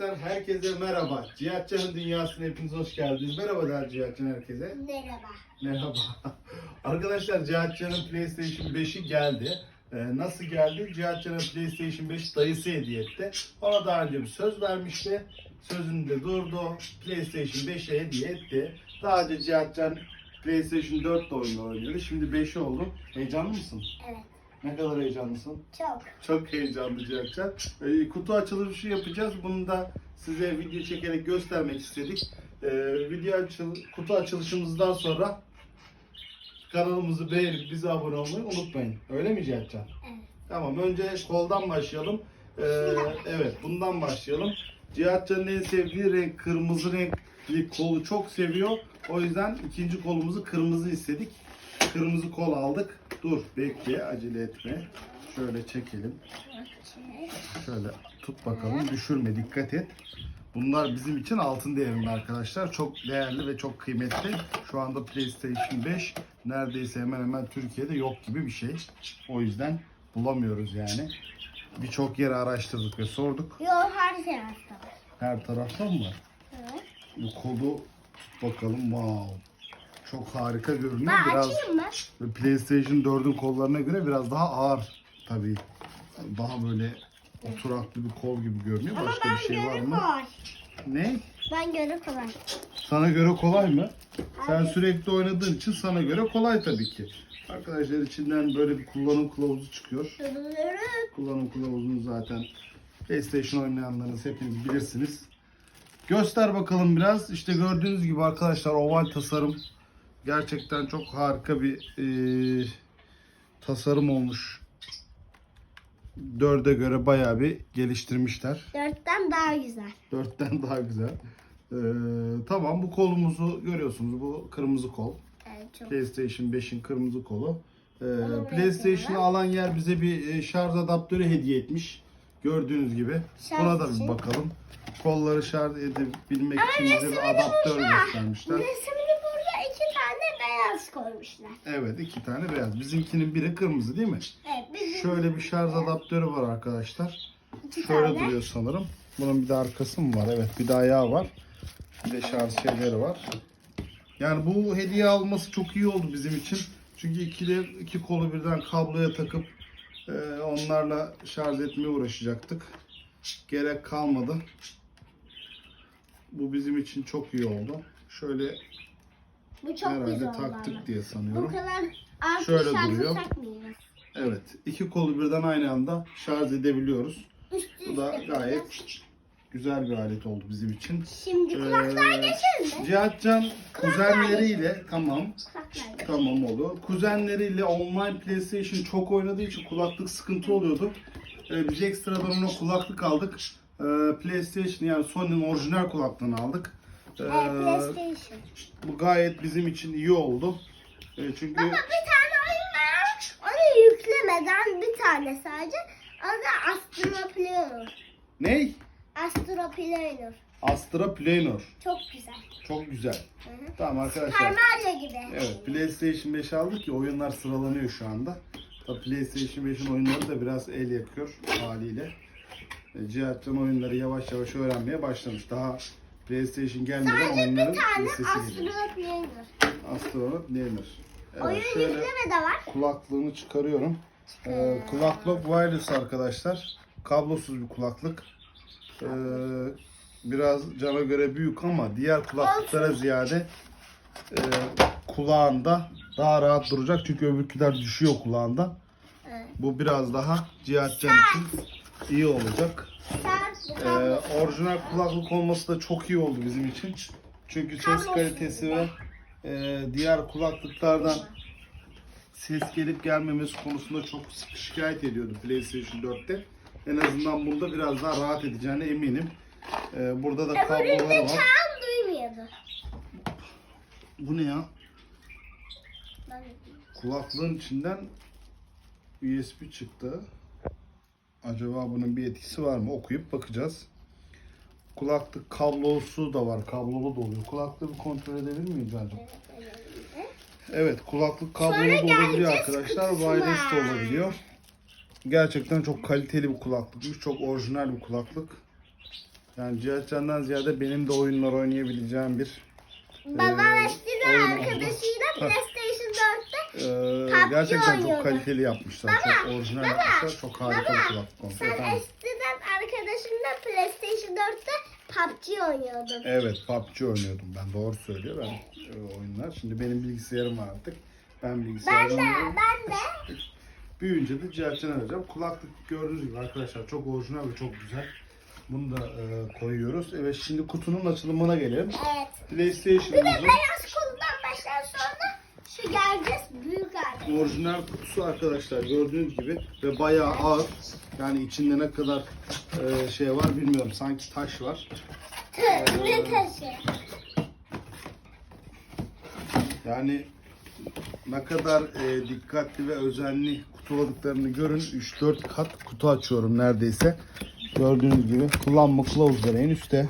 Arkadaşlar herkese merhaba. Cihatcan'ın dünyasına hepiniz hoş geldiniz. Merhaba der Cihatcan herkese. Merhaba. Merhaba. Arkadaşlar Cihatcan'ın PlayStation 5'i geldi. Ee, nasıl geldi? Cihatcan'a PlayStation 5 dayısı hediye etti. Ona daha önce bir söz vermişti. Sözünde durdu. PlayStation 5'e hediye etti. Daha önce Cihatcan PlayStation 4 de oyunu oynuyordu. Şimdi 5 oldu. Heyecanlı mısın? Evet. Ne kadar heyecanlısın? Çok. Çok heyecanlı Cihatcan. Ee, kutu açılışı yapacağız. Bunu da size video çekerek göstermek istedik. Ee, video açıl kutu açılışımızdan sonra kanalımızı beğenip bize abone olmayı unutmayın. Öyle mi Cihatcan? Evet. Tamam önce koldan başlayalım. Ee, evet bundan başlayalım. Cihatcan'ın en sevdiği renk kırmızı renkli kolu çok seviyor. O yüzden ikinci kolumuzu kırmızı istedik. Kırmızı kol aldık. Dur bekle acele etme. Şöyle çekelim. Şöyle tut bakalım düşürme dikkat et. Bunlar bizim için altın değerinde arkadaşlar. Çok değerli ve çok kıymetli. Şu anda PlayStation 5 neredeyse hemen hemen Türkiye'de yok gibi bir şey. O yüzden bulamıyoruz yani. Birçok yere araştırdık ve sorduk. Yok her var. Her tarafta mı var? Evet. Bu kodu bakalım. Wow. Çok harika görünüyor. Ben Biraz açayım mı? PlayStation 4'ün kollarına göre biraz daha ağır tabii. Daha böyle oturaklı bir kol gibi görünüyor. Ama Başka ben bir şey var mı? kolay. Ne? Ben göre kolay. Sana göre kolay mı? Sen Abi. sürekli oynadığın için sana göre kolay tabii ki. Arkadaşlar içinden böyle bir kullanım kılavuzu çıkıyor. Kullanım kılavuzunu zaten PlayStation oynayanlarınız hepiniz bilirsiniz. Göster bakalım biraz. İşte gördüğünüz gibi arkadaşlar oval tasarım. Gerçekten çok harika bir eee, tasarım olmuş. Dörde göre bayağı bir geliştirmişler. Dörtten daha güzel. Dörtten daha güzel. Ee, tamam bu kolumuzu görüyorsunuz. Bu kırmızı kol. Evet çok. PlayStation 5'in kırmızı kolu. Ee, PlayStation'ı alan yer bize bir e, şarj adaptörü hediye etmiş. Gördüğünüz gibi. Şarj Buna da bir için. bakalım. Kolları şarj edebilmek için bize bir adaptör bulmuşlar. göstermişler. Resmini burada iki tane beyaz koymuşlar. Evet iki tane beyaz. Bizimkinin biri kırmızı değil mi? Evet bizim Şöyle bir şarj adaptörü var arkadaşlar. iki Şöyle tane. duruyor sanırım. Bunun bir de arkası mı var? Evet bir de ayağı var. Bir de şarj şeyleri var. Yani bu hediye alması çok iyi oldu bizim için. Çünkü ikili, iki kolu birden kabloya takıp e, onlarla şarj etmeye uğraşacaktık. Gerek kalmadı. Bu bizim için çok iyi oldu. Şöyle Bu çok herhalde güzel taktık ama. diye Bu sanıyorum. kadar artı Şöyle duruyor. takmıyoruz. Evet. iki kolu birden aynı anda şarj edebiliyoruz. Üstü Bu da gayet güzel bir alet oldu bizim için. Şimdi kulaklığa Ee, geçelim mi? Cihatcan kuzenleriyle tamam geçelim. tamam oldu. Kuzenleriyle online PlayStation çok oynadığı için kulaklık sıkıntı oluyordu. Ee, biz ekstradan ona kulaklık aldık. Ee, PlayStation yani Sony'nin orijinal kulaklığını aldık. Ee, PlayStation. bu gayet bizim için iyi oldu. Ee, çünkü Ama bir tane oyun var. Onu yüklemeden bir tane sadece. Adı Astro Planner. ne? Astro Planner. Astra Planner. Çok güzel. Çok güzel. Hı hı. Tamam Super arkadaşlar. Mario gibi. Evet PlayStation 5 aldık ki oyunlar sıralanıyor şu anda. Tabii PlayStation 5'in oyunları da biraz el yakıyor haliyle. E, Cihatcan oyunları yavaş yavaş öğrenmeye başlamış. Daha PlayStation gelmeden Sadece oyunların bir tane listesi geliyor. Astro Planner. Astronaut Gamer. Oyun Evet, şöyle yükleme de var. kulaklığını çıkarıyorum. Ee, kulaklık wireless arkadaşlar. Kablosuz bir kulaklık. Ee, biraz cana göre büyük ama diğer kulaklıklara ziyade e, kulağında daha rahat duracak. Çünkü öbürküler düşüyor kulağında. Evet. Bu biraz daha cihatcan için iyi olacak. Sen Ee, orijinal kulaklık olması da çok iyi oldu bizim için. Çünkü ses kalitesi ve e, diğer kulaklıklardan ses gelip gelmemesi konusunda çok sık şikayet ediyordu PlayStation 4'te. En azından bunda biraz daha rahat edeceğine eminim. Ee, burada da kabloları öbüründe var. çağım duymuyordu. Bu ne ya? Kulaklığın içinden USB çıktı. Acaba bunun bir etkisi var mı? Okuyup bakacağız. Kulaklık kablosu da var. Kablolu da oluyor. Kulaklığı bir kontrol edebilir miyiz acaba? Evet kulaklık kablolu da olabiliyor arkadaşlar. Wireless de olabiliyor. Gerçekten çok kaliteli bir kulaklıkmış. Çok orijinal bir kulaklık. Yani Cihatcan'dan ziyade benim de oyunlar oynayabileceğim bir oyun oldu. arkadaşıyla Ha. 4'te Ee, gerçekten çok oynuyordu. kaliteli yapmışlar. Çok orijinal baba, yapmışlar. Çok harika bir platform. sen Efendim? eskiden arkadaşınla PlayStation 4'te PUBG oynuyordun. Evet PUBG oynuyordum ben. Doğru söylüyor. Ben e, oyunlar. Şimdi benim bilgisayarım var artık. Ben Ben bilgisayardan de, oynuyorum. ben de. Büyüyünce de Cihatcan'ı arayacağım. Kulaklık gördüğünüz gibi arkadaşlar çok orijinal ve çok güzel. Bunu da e, koyuyoruz. Evet şimdi kutunun açılımına gelelim. Evet. Bir de PlayStation'ımızın beyaz kolundan başlar sonra şu geleceğiz büyük hali. orijinal kutusu arkadaşlar gördüğünüz gibi ve bayağı ağır. Yani içinde ne kadar e, şey var bilmiyorum. Sanki taş var. ne taşı? Yani ne kadar e, dikkatli ve özenli kutuladıklarını görün. 3-4 kat kutu açıyorum neredeyse. Gördüğünüz gibi kullanma kılavuzları en üstte.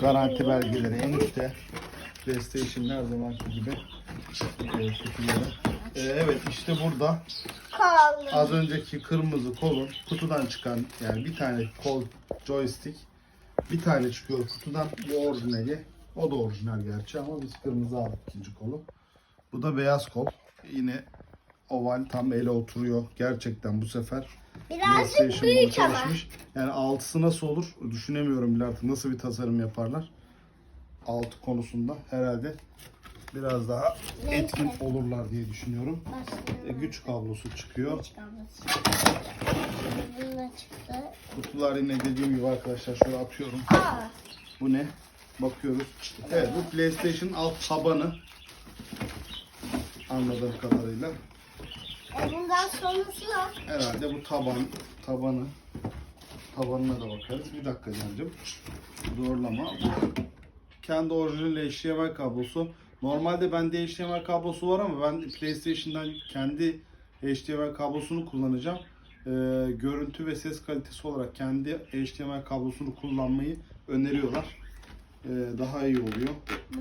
Garanti belgeleri en üstte. PlayStation her zamanki gibi e, kutuları. E, evet işte burada Kollu. az önceki kırmızı kolun kutudan çıkan yani bir tane kol joystick bir tane çıkıyor kutudan bu orijinali o da orijinal gerçi ama biz kırmızı aldık ikinci kolu. Bu da beyaz kol. Yine oval tam ele oturuyor. Gerçekten bu sefer Birazcık büyük ama. yani altısı nasıl olur düşünemiyorum bile artık. Nasıl bir tasarım yaparlar? Altı konusunda herhalde biraz daha etkin olurlar diye düşünüyorum e, güç kablosu çıkıyor. Kutular yine dediğim gibi arkadaşlar şöyle atıyorum. Aa, Bu ne? Bakıyoruz. Evet bu PlayStation alt tabanı. Anladığım kadarıyla. e bundan sonrası yok. Herhalde bu taban, tabanı. Tabanına da bakarız. Bir dakika Can'cığım. Zorlama. Kendi orijinal HDMI kablosu. Normalde bende HDMI kablosu var ama ben PlayStation'dan kendi HDMI kablosunu kullanacağım. Ee, görüntü ve ses kalitesi olarak kendi HDMI kablosunu kullanmayı öneriyorlar. Ee, daha iyi oluyor.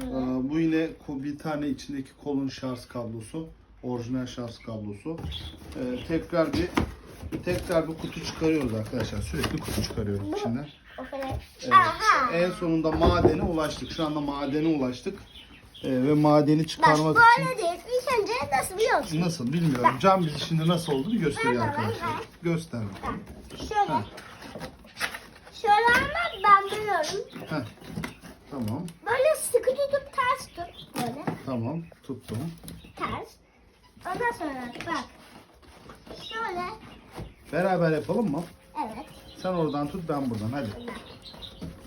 Ee, bu yine bir tane içindeki kolun şarj kablosu. Orijinal şarj kablosu. Ee, tekrar bir tekrar bir kutu çıkarıyoruz arkadaşlar. Sürekli kutu çıkarıyorum içinden. Evet. En sonunda madene ulaştık. Şu anda madene ulaştık. Ee, ve madeni Bak çıkarmak için değil. İlk önce nasıl biliyor musun? nasıl bilmiyorum. Cam bizi şimdi nasıl olduğunu gösteriyor Ver bana, arkadaşlar. Göster. bakalım. Şöyle. Ha. Şöyle ama ben biliyorum. Heh. Tamam. Böyle sıkı tutup ters tut. Böyle Tamam. Tuttum. ters. Ondan sonra bak. Şöyle. Beraber yapalım mı? Evet. Sen oradan tut ben buradan. Hadi.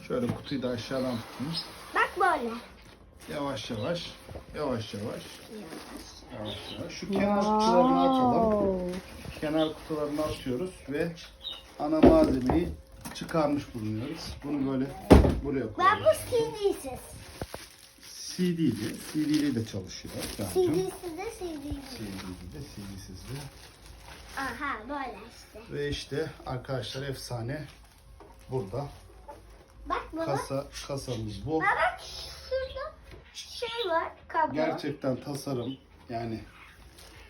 Şöyle kutuyu da aşağıdan tutayım. Bak böyle. Yavaş yavaş. Yavaş yavaş. Yavaş yavaş. Şu kenar kutularını atalım. Kenar kutularını atıyoruz ve ana malzemeyi çıkarmış bulunuyoruz. Bunu böyle buraya koyuyoruz. bu CD'siz. CD'li, CD'li de çalışıyor. CD'siz de CD'siz. CD'li de, CD'siz de. Aha böyle işte. Ve işte arkadaşlar efsane burada. Bak baba. Kasa kasamız bu. Ha bak şurada şey var kablo. Gerçekten tasarım yani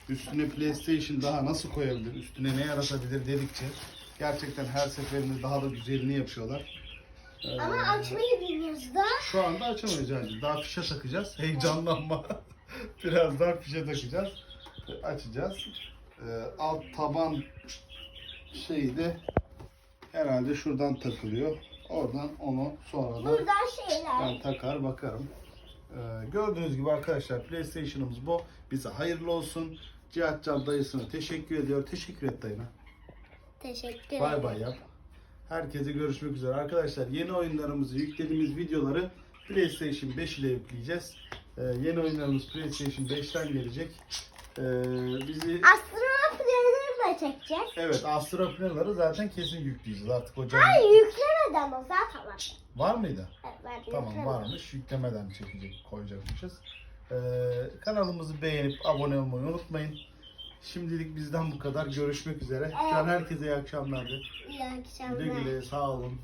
üstüne PlayStation daha nasıl koyabilir, üstüne ne yaratabilir dedikçe gerçekten her seferinde daha da güzelini yapıyorlar. Ee, Ama açmayı bilmiyoruz da. Şu anda açamayız yani. Daha fişe takacağız. Heyecanlanma. Birazdan fişe takacağız. Açacağız. Ee, alt taban şeyi de herhalde şuradan takılıyor. Oradan onu sonra da Buradan şeyler. ben takar bakarım. Ee, gördüğünüz gibi arkadaşlar PlayStation'ımız bu. Bize hayırlı olsun. Cihatcan dayısına teşekkür ediyor. Teşekkür et dayına. Teşekkür Bay bay yap. Herkese görüşmek üzere. Arkadaşlar yeni oyunlarımızı yüklediğimiz videoları PlayStation 5 ile yükleyeceğiz. Ee, yeni oyunlarımız PlayStation 5'ten gelecek. Ee, bizi Astronot planını da çekeceğiz. evet Astra Planner'ı zaten kesin yükleyeceğiz. Artık o canlı- Hayır yüklemedi ama zaten var. var mıydı? Evet, var, Tamam yüklemedi. varmış. Yüklemeden çekecek koyacakmışız. Ee, kanalımızı beğenip abone olmayı unutmayın. Şimdilik bizden bu kadar. Görüşmek üzere. An herkese iyi akşamlar. İyi akşamlar. Güle güle sağ olun.